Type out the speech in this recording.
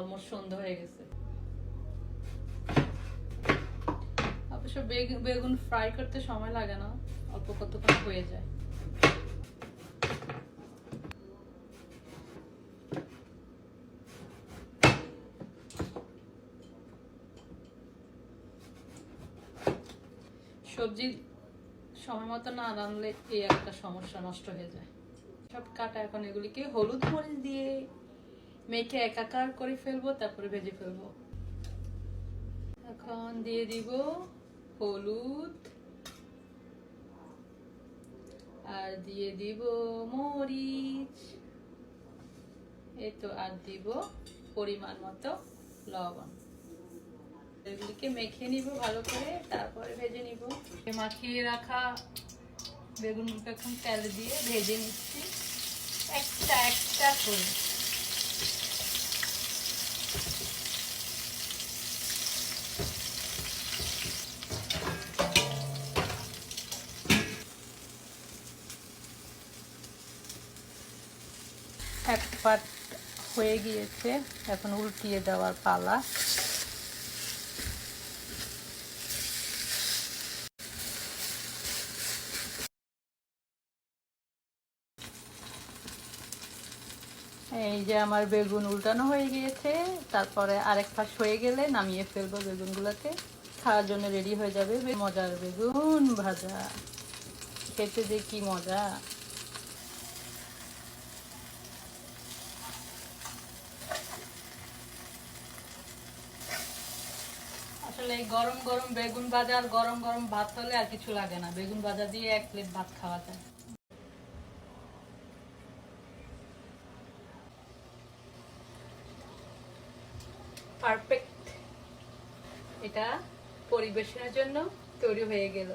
Almost সন্ধ্যা হয়ে গেছে। অবশ্য বেগুন ফ্রাই করতে সময় লাগে না, অল্প কতক্ষণ হয়ে যায়। সবজি সময় মতো না রানলে এই একটা সমস্যা নষ্ট হয়ে যায়। সব কাটা এখন এগুলিকে হলুদ মরিচ দিয়ে মেখে একাকার করে ফেলব, তারপরে ভেজে ফেলব। এখন দিয়ে দিব হলুদ। আর দিয়ে দিব মরিচ। এই তো আর দিব পরিমাণ মতো লবণ। এগুলিকে মেখে নিব ভালো করে, তারপরে ভেজে নিব। মাখিয়ে রাখা বেগুনগুলোকে এখন তেল দিয়ে ভেজে নিচ্ছি। একটা একটা করে। এক পাট হয়ে গিয়েছে এখন উল্টিয়ে দেওয়ার পালা। এই যে আমার বেগুন উল্টানো হয়ে গিয়েছে, তারপরে আরেক পাশ হয়ে গেলে নামিয়ে ফেলব বেগুনগুলোকে। খাওয়ার জন্য রেডি হয়ে যাবে মজার বেগুন ভাজা। খেতে যে কি মজা। আসলে গরম গরম বেগুন ভাজা আর গরম গরম ভাত হলে আর কিছু লাগে না। বেগুন ভাজা দিয়ে এক প্লেট ভাত খাওয়া যায়। পারফেক্ট এটা পরিবেশনের জন্য তৈরি হয়ে গেল।